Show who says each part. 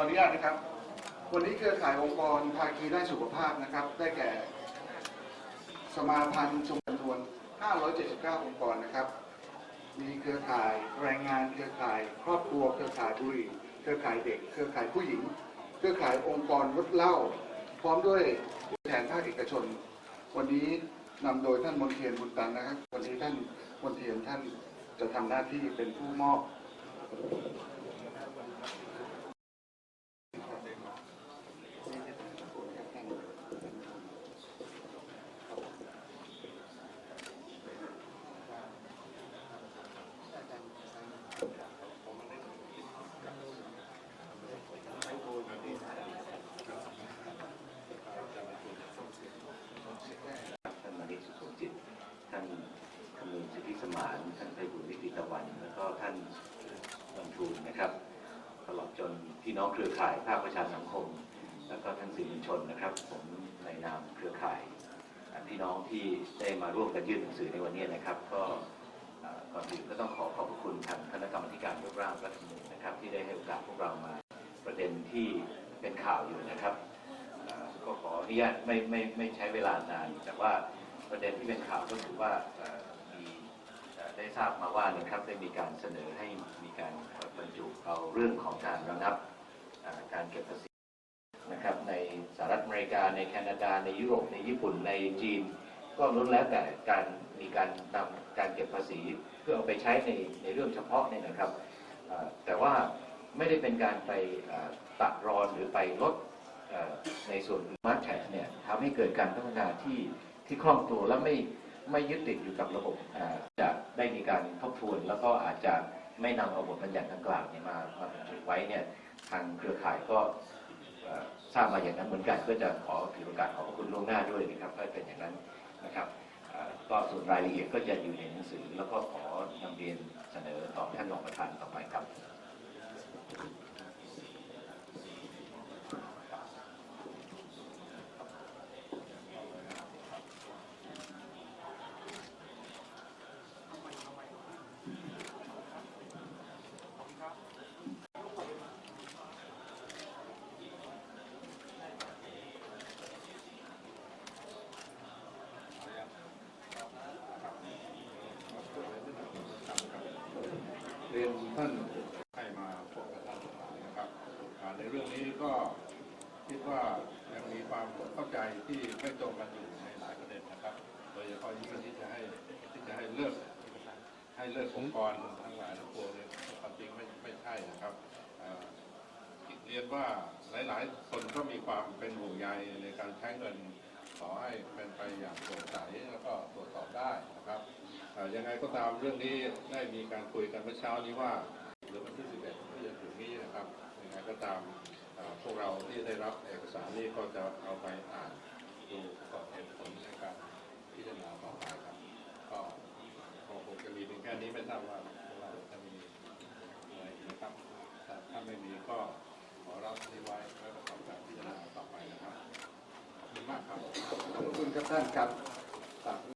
Speaker 1: ขออนุญาตนะครับ วันนี้เครือข่ายองค์กรภาคีด้านสุขภาพนะครับ ได้แก่ สมาพันธ์ชุมชนทวน579 องค์กรนะครับ มีเครือข่ายแรงงาน เครือข่ายครอบครัว เครือข่ายบุหรี่เครือข่ายเด็ก เครือข่ายผู้หญิง เครือข่ายองค์กรลดเหล้า พร้อมด้วยผู้แทนภาคเอกชน วันนี้นำโดยท่านมนเทียนบุญตันนะครับ วันนี้ท่านมนเทียนท่านจะทำหน้าที่เป็นผู้มอบ
Speaker 2: ท่านมานิตสุขจิต ท่านคำนึงสิทธิส มานท่านไพบุญวิติตะวัน แล้วก็ท่านบรรทูลนะครับ ตลอดจนพี่น้องเครือข่ายภาคประชาสังคม แล้วก็ท่านสื่อมวลชนนะครับ ผมในนามเครือข่ายพี่น้องที่ได้มาร่วมกันยื่นหนังสือในวันนี้นะครับ ก็ก่อนอื่นก็ต้องขอขอบคุณทางคณะกรรมการยกร่างรัฐธรรมนูญนะครับ ที่ได้ให้โอกาสพวกเรามาประเด็นที่เป็นข่าวอยู่นะครับก็ขออนุญาตไม่ไม่ไม่ใช้เวลานาน แต่ว่าประเด็นที่เป็นข่าวก็คือว่า ได้ทราบมาว่านะครับได้มีการเสนอให้มีการบรรจุเอาเรื่องของการระงับการเก็บภาษีนะครับในสหรัฐอเมริกาในแคนาดาในยุโรปในญี่ปุ่นในจีน ก็ล้วนแล้วแต่การมีการนำการเก็บภาษี เพื่อเอาไปใช้ในในเรื่องเฉพาะเนี่ยนะครับแต่ว่าไม่ได้เป็นการไปตัดรอนหรือไปลดในส่วนมาร์แทเนี่ยทำให้เกิดการพัฒนาที่ที่คล่องตัวและไม่ ไม่ยึดติดอยู่กับระบบจะได้มีการทบทวน แล้วก็อาจจะไม่นำเอาบทบัญญัติดังกล่าวเนี่ยมามาบรรจุไว้เนี่ยทางเครือข่ายก็ทราบมาอย่างนั้นเหมือนกันก็จะขอถือโอกาสขอบพระคุณล่วงหน้าด้วยนะครับถ้าเป็นอย่างนั้นนะครับก็ส่วนรายละเอียดก็จะอยู่ในหนังสือ แล้วก็ขอนำเรียนเสนอต่อท่านรองประธานต่อไปครับ
Speaker 3: รียนท่านให้มาพบกับท่านนะครับในเรื่องนี้ก็คิดว่ายังมีความเข้าใจที่ไม่ตรงกันอยู่ในหลายประเด็นนะครับ โดยเฉพาะยิ่งที่จะให้ที่จะให้เลือกให้เลือกองค์กรทั้งหลายทั้งปวงเนี่ยความจริงไม่ไม่ใช่นะครับเรียนว่าหลาย ๆ คนก็มีความเป็นห่วงใยในการใช้เงินขอให้เป็นไปอย่างโปร่งใส ยังไงก็ตามเรื่องนี้ได้มีการคุยกันเมื่อเช้านี้ว่าหรือวันที่ 11 ที่จะถึงนี้นะครับยังไงก็ตามพวกเราที่ได้รับเอกสารนี้ก็จะเอาไปอ่านดูก่อนเหตุผลในการพิจารณาต่อไปครับก็ก็คงจะมีเพียงแค่นี้ไม่ทราบว่าพวกเราจะมีอะไรอีกนะครับถ้าถ้าไม่มีก็ขอรับที่ไว้แล้วก็ทำการพิจารณาต่อไปนะครับขอบคุณมากครับ
Speaker 1: ขอบคุณครับท่านครับ